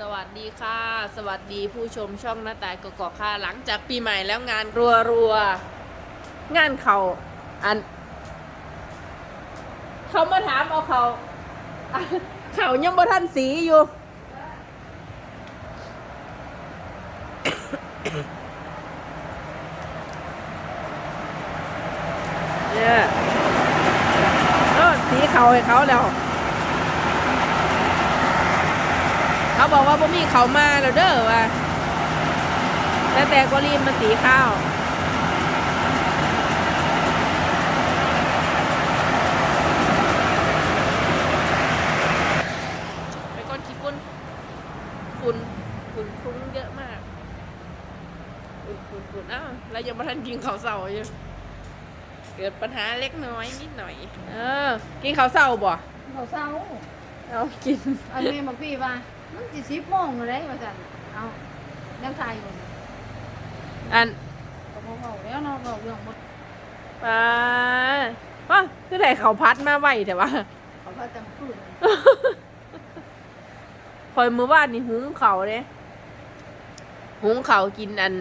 สวัสดีค่ะ สวัสดีผู้ชมช่องหน้าแต่กกอกค่ะ หลังจากปีใหม่แล้วงานรัวรัวงานเขาอัน เขามาถามเอาเขาอะเขายังบ่ทันสีอยู่ เนี่ยเออสีเขาให้เขาแล้ว เขา บอกว่าบ่มีเขามาแล้วเด้อว่าแต่แต่ก็รีบมาสีข้าวไปก้อนขี้ฝุ่นฝุ่นฝุ่นคลุ้งเยอะมากฝุ่นฝุ่นฝุ่นอ้าวแล้วยังมาทันกินข้าวเสาอยู่เกิดปัญหาเล็กน้อยนิดหน่อย เออ กินข้าวเสาบ่เขาเศร้าเอากิน อันนี้บอกพี่ว่า มันสิสิบโมงเลยว่าจันเอายังทายอยู่อันก็บอกเอาแล้วเนาะบอกเรื่องหมดปลาว้าคือไหนเขาพัดมาไหวแต่ว่า เขาก็จำคืนคอยมือว่านนี่หุงเขาเด้หุงเขากินอัน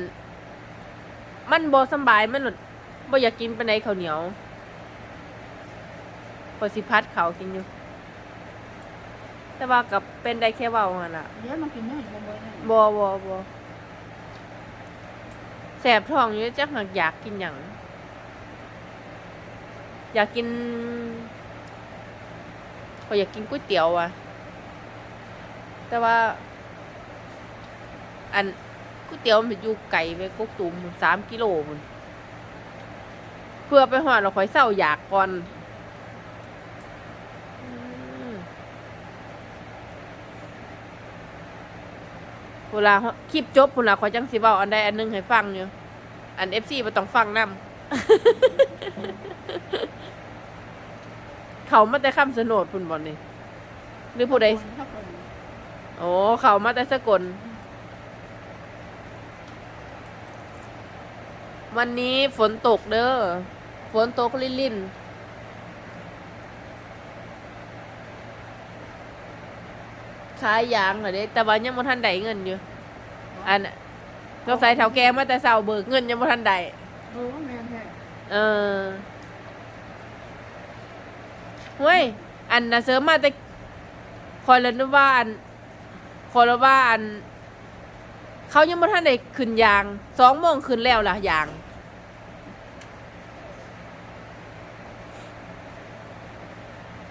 มันบ่สำบายมันหนดบ่อยากกินปานใดข้าวเหนียวคอยสิพัดเขากินอยู่ แต่ว่ากับเป็นได้แค่เว้าหั่นล่ะเดี๋ยวมากินเนื้ออยู่บนเนี่ยบ่บ่บ่แสบท้องอยู่จักหักอยากกินหยังอยากกินก็อยากกินก๋วยเตี๋ยวอะ แต่ว่า อันก๋วยเตี๋ยวมันอยู่ไกลไปกกตูมสามกิโลมันเพื่อไปหอดเราค่อยเศร้าอยากก่อน เวลาคลิปจบพุ่นละขอยจังสิเว้าอันใดอันหนึงให้ฟังอยู่ อัน FC บ่ต้องฟังนํเขามาแต่คำสนดพุ่นบ่นี่หรือผู้ใด ถ้าคนโอ้เขามาแต่สกล วันนี้ฝนตกเด้อ ฝนตกลิ่นลิ่ ขายยางเหรอเด้แต่ว่ายังบ่ทันได้เงินอยู่ อันเราใส่เถาแกมาแต่เสาเบิกเงินยังบ่ทันได้เออแม่นแท้เออเฮ้ยอันนะเสริมมาแต่คอยเลยนึกว่าอันคอยเลยว่าอัน เขายังไม่ทันได้ขึ้นยางสองโมงขึ้นแล้วล่ะยาง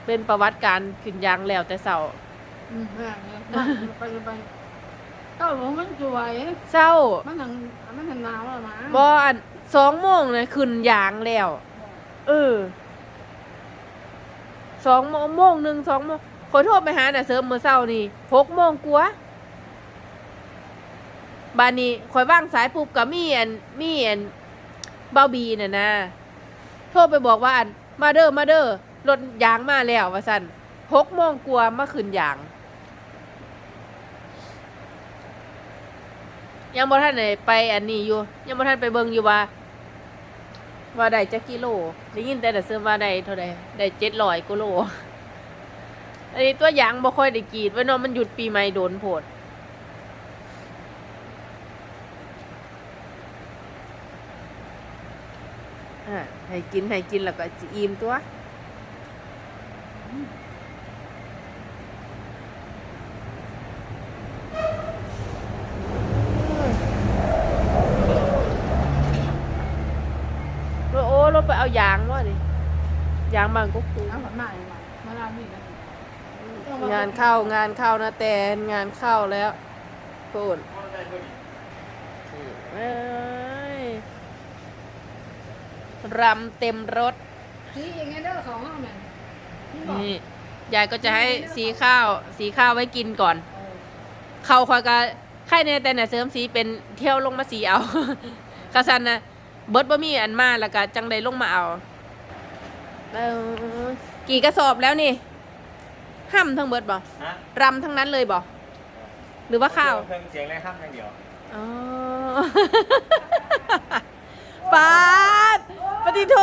เป็นประวัติการขึ้นยางแล้วแต่เสา อืมแม่นเลยบ้านไปไปเอ้าบอกมันสวยเศร้ามันหนังมันหนังหนาวแล้วนะบออันสองโมงเลยขึ้นยางแล้ว เออสองโมงโมงหนึ่งสองโมงขอโทษไปหาน่ะเสริมเมื่อเช้านี่หกโมงกว่าบานนี้คอยว่างสายปุ๊บกับมีอันมีอันเบาบีน่ะนะโทรไปบอกว่าอันมาเด้อมาเด้อรถยางมาแล้วว่าสันหกโมงกว่ามาขึ้นยาง ยังบ่ทันได้ไปอันนี้อยู่ ยังบ่ทันไปเบิ่งอยู่ว่า ว่าได้จักกิโลได้ยินแต่แต่เสื้อว่าได้เท่าใดได้เจ็ดร้อยกิโลอันนี้ตัวอย่างบ่ค่อยได้กรีดไว้นาะมันหยุดปีใหม่โดนโพดให้กินให้กินแล้วก็อิ่มตัวอ้โอ้เราไปเอา ยางด้วยดิยางบางก็คูเอาผัดมาอีกมามาลามีกันงานเข้างานเข้านะแต่งานเข้าแล้วพูดเอ้ยรำเต็มรถนี่ยังไงเด้อของห้องนั่นนี่บอกนี่ยายก็จะให้สีข้าว สีข้าวไว้กินก่อนเออเขาคอยก็ไข่ในแต่น่ะเสริมสีเป็นเที่ยวลงมาสีเอากระสันนะ เบิร์ดบ่มีอันมาแล้วก็จังได้ลงมาเอาเออกี่กระสอบแล้วนี่ห้ำทั้งเบิร์ดบ่ฮะรำทั้งนั้นเลยบ่หรือว่าข้าวเครื่องเสียงแรงข้ามอย่างเดียวอ๋อ ปาดปฏิโท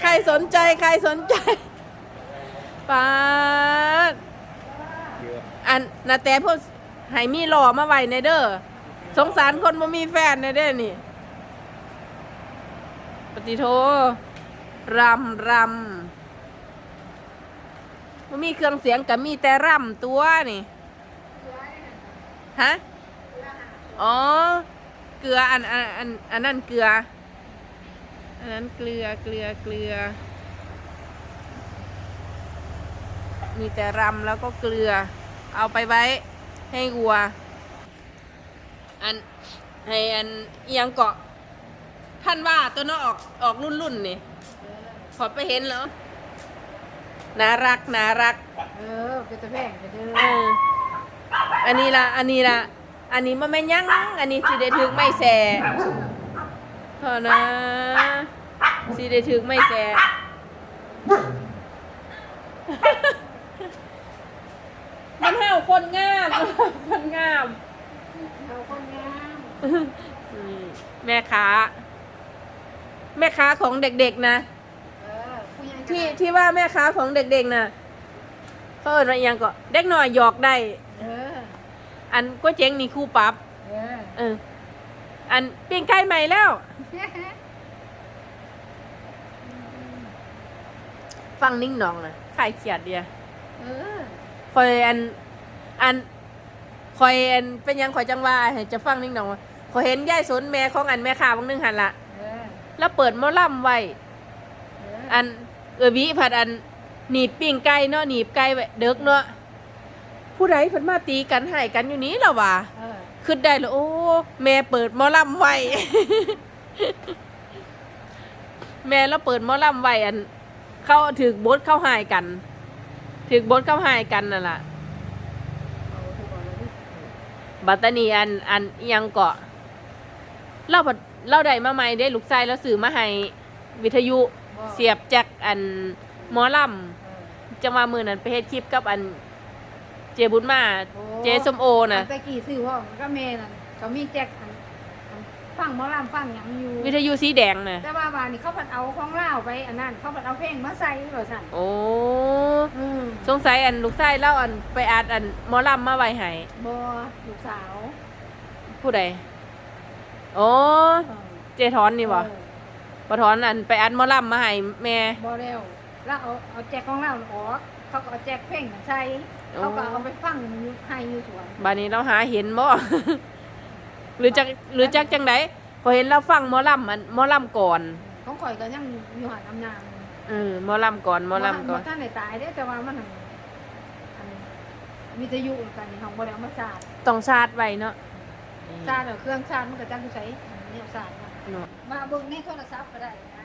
ใครสนใจใครสนใจปาดเยอะอันนาแต่พวกให้มีหล่อมาไว้ในเด้อสงสารคนบ่มีแฟนในเด้อนี่ป ฏิโทรำรำบ่มีเครื่องเสียงกับมีแต่รำตัวนี่ฮะอ๋อ เกลืออันอันอันอันนั้นเกลือ อันนั้นเกลือเกลือเกลือ มีแต่รำแล้วก็เกลือ เอาไปไว้ ให้วัว อันให้อันเอียงเกาะ ท่านว่าตัวน้อออกออกรุ่นรุ่นๆนี่ขอไปเห็นแล้วน่ารักน่ารัก เออเป็นตะแพงไปเด้อเอออันนี้ละอันนี้ละอันนี้มันไม่นยั้งอันนี้สิได้ถึงไม่แส่พอนะสิได้ถึงไม่แส่มันเห่าคนงามคนงามเราคนงามนี่แม่ค้า แม่ค้าของเด็กๆนะ เออผู้ใหญ่ที่ที่ว่าแม่ค้าของเด็กๆนะเขาเอินว่าอหยังก็เด็กหน่อยหยอกได้ เออ อันก็เจ๊งนี่คู่ปรับ เออ เออ อันปิ้งไก่ใหม่แล้ว ฟังนิ่งหนองนะขายเขียดเดียเออ คอยอัน อันคอยอันเป็นหยังคอยจังว่าให้จะฟังนิ่งหนองว่าคอยเห็นยายสนแม่ของอันแม่ค้าบางนึงหันละเออ แล้วเปิดหมอล่ำไว้เอออันเออวิผัดอันหนีบปิ้งไก่เนาะหนีบไก่ไว้เด็กเนาะผู้ใดเพิ่นมาตีกันให้กันอยู่นี้แล้ววะเออขึ้นได้เลยโอ้แม่เปิดหมอลำไว้ แม่แล้วเปิดหมอลำไว้อัน เข้าถึกบดเข้าหายกันถึกบดเข้าหายกันนั่นล่ะเอาถูกเอาเลยดิบัตตานีอันอันอิหยังเกาะเล่าผัด เล่าได้มาใหม่ได้ลูกชายแล้วสื่อมาให้วิทยุบ่เสียบจากอันหมอลเออำจังว่ามือนั้นไปเฮ็ดคลิปกับอันเจบุญมาโอ้ เจสมโอนะอัตะกี้ซื้อพ่อมันก็แม่นั่นเขามีแจ็คอันอันฟังหมอลำฟังหยังอยู่ วิทยุสีแดงนะแต่ว่าว่านี่เขาผัดเอาของเล่าวไปอันนั้นเขาผัดเอาเพลงมาใส่ว่าสั่นโอ้อืมสงสัยอันลูกชายเล่าอันไปอัดอันหมอลำมาไว้ให้บ่ลูกสาวผู้ใด โอ้เออเจทอนนี่บ่เออบ่ทอนอันไปอัดหมอลำมาให้แม่ บ่แล้วแล้วเอาเอาแจ็คของเราออกเขาก็เอาแจ็คเพลงนั้นใส่โอ้ เขาก็เอาไปฟังอยู่ให้อยู่สวนบานี้เราหาเห็นบ่ หรือจักหรือจักจังไดพอเห็นเราฟังหมอลำอันหมอลำก่อนของข่อยก็ยังอยู่หันอำนางเออหมอลำก่อนหมอลำก่อนบ่ท่านได้ตายเด้แต่ว่ามันหั่นอันวิทยุแล้วกันนี่ของบ่ได้เอามาชาร์จต้องชาร์จไว้เนาะ ชาร์จเอาเครื่องชาร์จมันก็จังอยู่ไสเนี่ยชาร์จมาเนาะมาเบิ่งในโทรศัพท์ก็ได้นะ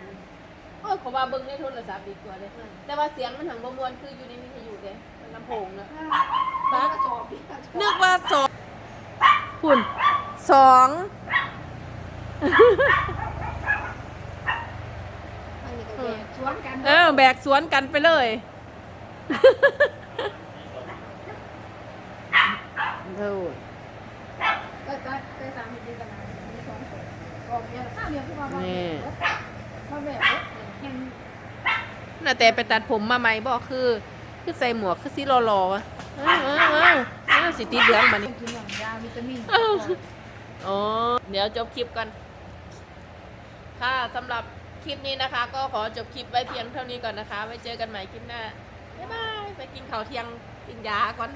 โอ้ยเขาว่าเบิ่งในโทรศัพท์ดีกว่าเด้แต่ว่าเสียงมันหังบ่ม่วนคืออยู่ในวิทยุเด้มันลำโพงเนาะฟ้ากระสอบพี่กระสอบนึกว่าสองคุณสองอันนี้ก็แยกสวนกันเออแบกสวนกันไปเลยโธ่ก็ก็ก็สามสิบปีกันนะมีสองคนออกเดี นน่าแต่ไปตัดผมมาใหม่บอกคือ คือใส่หมวกคือสีรอๆวะเออเออเออเออสิติดเหลืองมานี่กินอย่างยาวิตามินอ๋อเดี๋ยวจบคลิปกัน ค่ะสำหรับคลิปนี้นะคะ ก็ขอจบคลิปไว้เพียงเท่านี้ก่อนนะคะ ไว้เจอกันใหม่คลิปหน้า บ๊ายบาย ไปกินข้าวเที่ยงกินยาก่อน